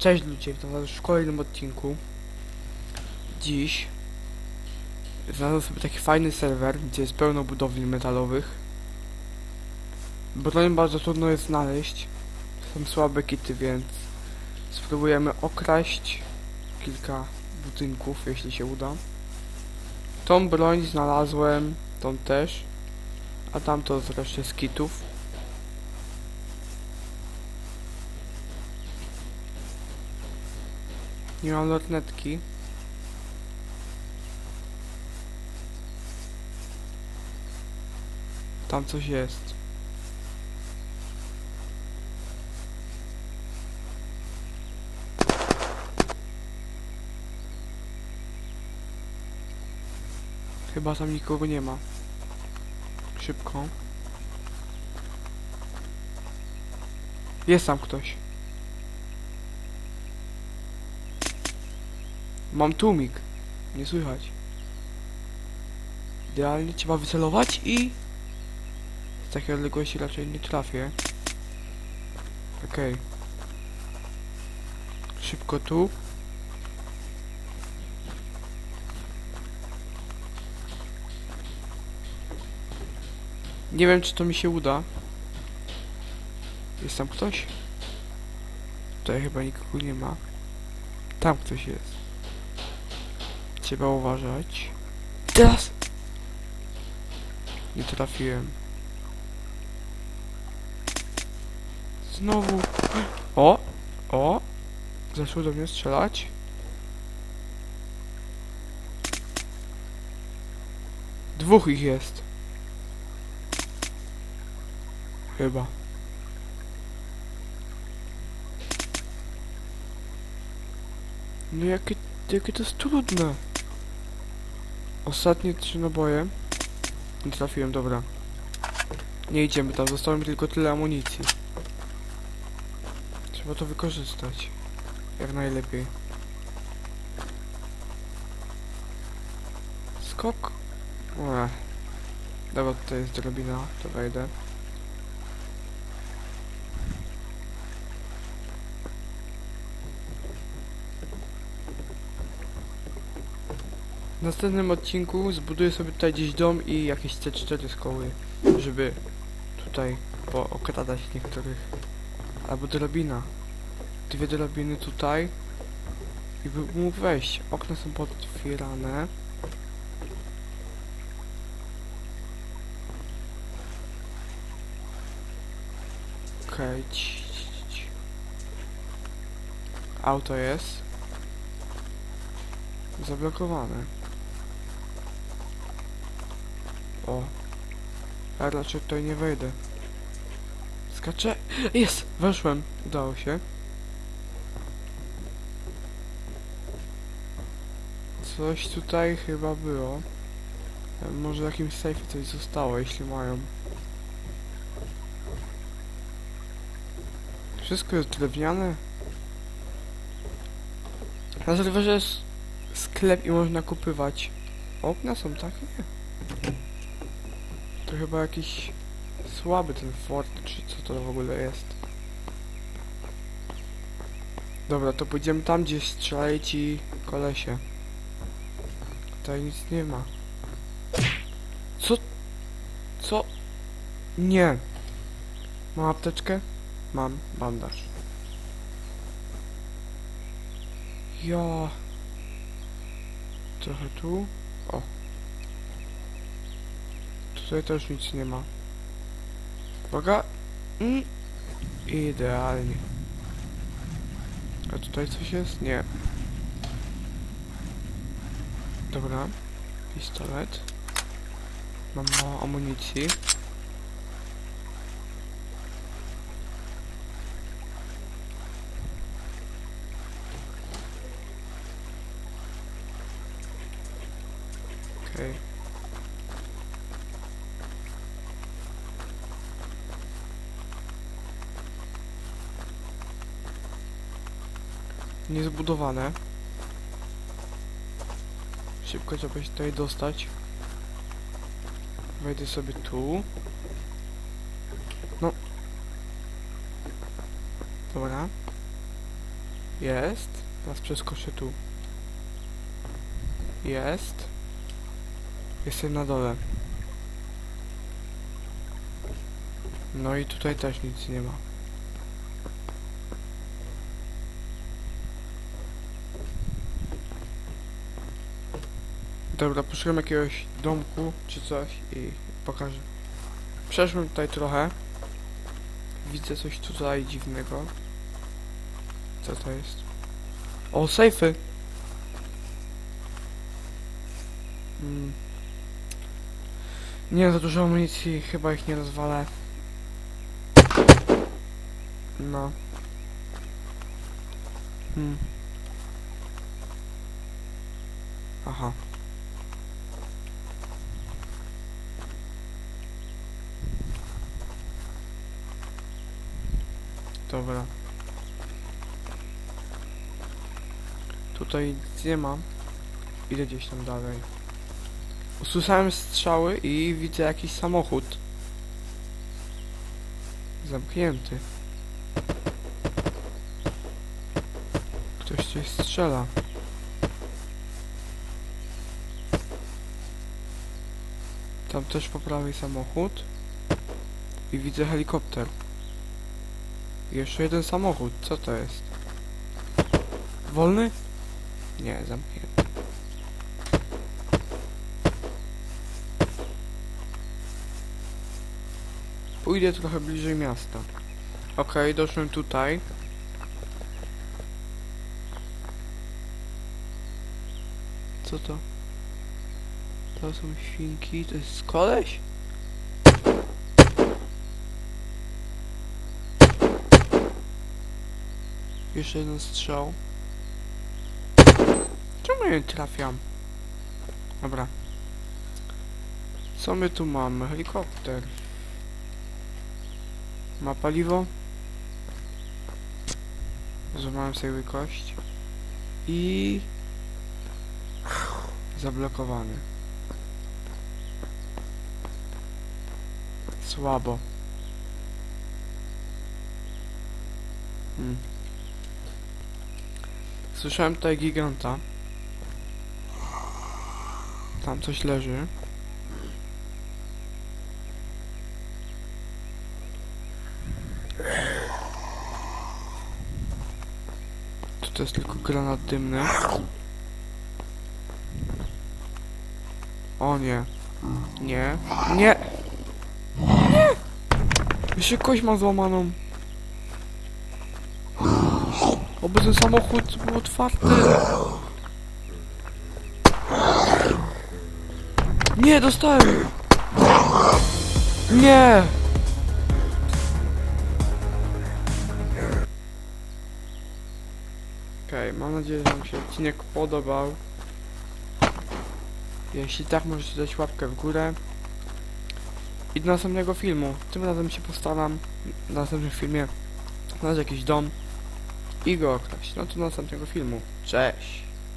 Cześć ludzie, witam was w kolejnym odcinku. Dziś znalazłem sobie taki fajny serwer, gdzie jest pełno budowli metalowych. Broń bardzo trudno jest znaleźć. Są słabe kity, więc spróbujemy okraść kilka budynków, jeśli się uda. Tą broń znalazłem, tą też, a tamto zresztą z kitów. Nie mam lornetki. Tam coś jest. Chyba tam nikogo nie ma. Szybko. Jest tam ktoś. Mam tłumik. Nie słychać. Idealnie trzeba wycelować i... Z takiej odległości raczej nie trafię. Okej. Szybko tu. Nie wiem czy to mi się uda. Jest tam ktoś? Tutaj chyba nikogo nie ma. Tam ktoś jest. Trzeba uważać. Teraz! Nie trafiłem. Znowu. O! O! Zaczął do mnie strzelać. Dwóch ich jest. Chyba. No jakie, jakie to jest trudne. Ostatnie trzy naboje. Nie trafiłem, dobra. Nie idziemy tam, zostało mi tylko tyle amunicji. Trzeba to wykorzystać. Jak najlepiej. Skok. Ech. Dobra, tutaj jest drabina, to wejdę. W następnym odcinku zbuduję sobie tutaj gdzieś dom i jakieś C4 z koły, żeby tutaj pookradać niektórych. Albo drabina. Dwie drabiny tutaj i by mógł wejść. Okna są potwierane. Okej. ci. Auto jest. Zablokowane. O. A raczej tutaj nie wejdę. Skaczę. Jest! Weszłem. Udało się. Coś tutaj chyba było. Może w jakimś sejfie coś zostało, jeśli mają. Wszystko jest drewniane. Na serwerze jest sklep i można kupywać. Okna są takie? To chyba jakiś słaby ten fort, czy co to w ogóle jest. Dobra, to pójdziemy tam, gdzie strzelają ci kolesie. Tutaj nic nie ma. Co? Co? Nie. Mam apteczkę? Mam bandaż. Ja. Trochę tu. O. Tutaj też nic nie ma. Uwaga. Mm. Idealnie. A tutaj coś jest? Nie. Dobra. Pistolet. Mam mało amunicji. Okej. Niezbudowane. Szybko trzeba się tutaj dostać. Wejdę sobie tu. No. Dobra. Jest. Teraz przeskoczę tu. Jest. Jestem na dole. No i tutaj też nic nie ma. Dobra, poszukam jakiegoś domku czy coś i pokażę. Przeszłem tutaj trochę. Widzę coś tutaj dziwnego. Co to jest? O, sejfy! Mm. Nie za dużo amunicji, chyba ich nie rozwalę. No. Hmm. Aha. Dobra. Tutaj nic nie ma. Idę gdzieś tam dalej. Usłyszałem strzały i widzę jakiś samochód. Zamknięty. Ktoś coś strzela. Tam też po prawej samochód. I widzę helikopter. Jeszcze jeden samochód. Co to jest? Wolny? Nie, zamknięty. Pójdę trochę bliżej miasta. Okej, doszłem tutaj. Co to? To są świnki. To jest koleś? Jeszcze jeden strzał. Czemu nie trafiam? Dobra. Co my tu mamy? Helikopter. Ma paliwo? Złamałem sobie kość. I... Zablokowany. Słabo. Hmm. Słyszałem tutaj giganta. Tam coś leży. Tu to jest tylko granat dymny. O nie. Nie. Nie! Nie! Jeszcze kość ma złamaną. Oby ten samochód był otwarty. Nie, dostałem! Nie! Okej, mam nadzieję, że Wam się odcinek podobał. Jeśli tak, możecie dać łapkę w górę. I do następnego filmu. Tym razem się postaram w następnym filmie znaleźć jakiś dom i go okraść. No to do następnego filmu. Cześć!